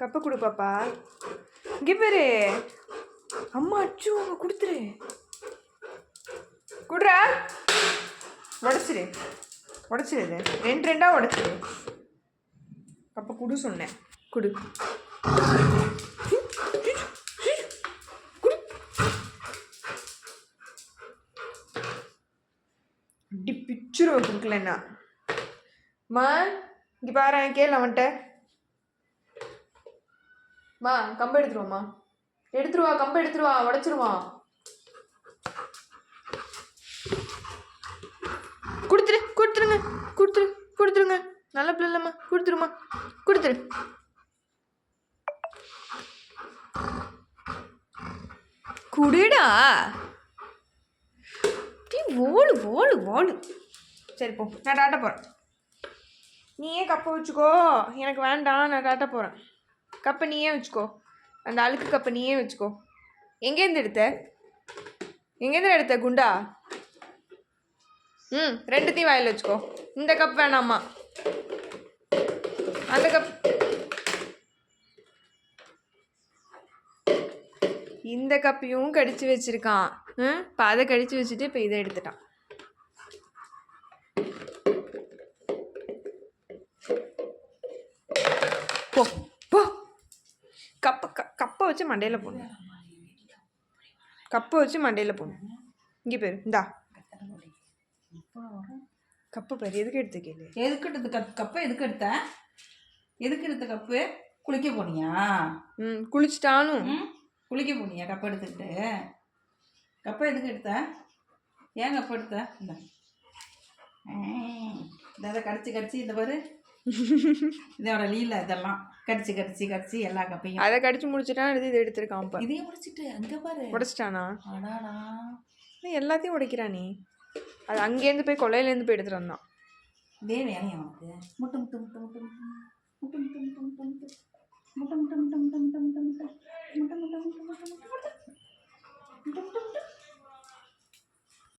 கப்பை கொடு பாப்பா. இங்கே பேரு. அம்மா அச்சு அவங்க கொடுத்துரு. கொடுறா. உடச்சிரு. உடச்சிரு இது. ரெண்டு ரெண்டாக உடச்சிரு. கப்பை கொடு சொன்னேன். குடு. அப்படி பிச்சுருவேன் கொடுக்கலன்னா. மா இங்கே பாரு கேள் அவன்கிட்ட. மா கம்பு எடுத்துருவாம்மா. எடுத்துருவா கம்பு எடுத்துருவா உடச்சிருவான் கொடுத்துரு கொடுத்துருங்க கொடுத்துரு கொடுத்துருங்க. நல்ல பிள்ளை இல்லைம்மா கொடுத்துருமா கொடுத்துரு. குடுடா. ஓடு ஓடு ஓடு. சரி போ. நான் டாட்டா போகிறேன் நீயே கப்பை வச்சுக்கோ. எனக்கு வேண்டாம் நான் டாட்டா போகிறேன் கப்பை நீயே வச்சுக்கோ. அந்த அழுக்கு கப்பை நீயே வச்சுக்கோ. எங்கேருந்து எடுத்த? எங்கேருந்து எடுத்த குண்டா? ம் ரெண்டுத்தையும் வாயில் வச்சுக்கோ. இந்த கப் வேணாமா? அந்த கப். இந்த கப்பையும் கடிச்சு வச்சிருக்கான். ம் இப்போ அதை கடிச்சு வச்சுட்டு இப்போ இதை எடுத்துட்டான். போ. வச்சு மண்டையில் போடணும். கப்பை வச்சு மண்டையில் போடணும். இங்கே பேர் இந்தா. கப்பு பேர் எதுக்கு எடுத்து கேளு? எதுக்கு எடுத்த கப் கப்பை எதுக்கு எடுத்த? எதுக்கு எடுத்த கப்பு? குளிக்க போனியா? ம் குளிச்சிட்டானும். ம் குளிக்க போனியா கப்பை எடுத்துக்கிட்டு? கப்பை எதுக்கு எடுத்த? ஏன் கப்பை எடுத்த? இந்த. கடிச்சு கடிச்சு இந்த பாரு. இதோட லீல இதெல்லாம் கடிச்சு கடிச்சு கடிச்சு எல்லா கப்பையும் அதை கடிச்சு முடிச்சிட்டான் எடுத்து இதை எடுத்திருக்கான் இப்போ இதையும் முடிச்சிட்டு அங்க பாரு உடச்சிட்டானா அடாடா நீ எல்லாத்தையும் உடைக்கிறா நீ அது அங்கேருந்து போய் கொள்ளையிலேருந்து போய் எடுத்துட்டு வந்தான் இதே வேலையா உனக்கு முட்டு முட்டு முட்டு முட்டு முட்டு முட்டு முட்டு முட்டு முட்டு முட்டு முட்டு முட்டு முட்டு முட்டு முட்டு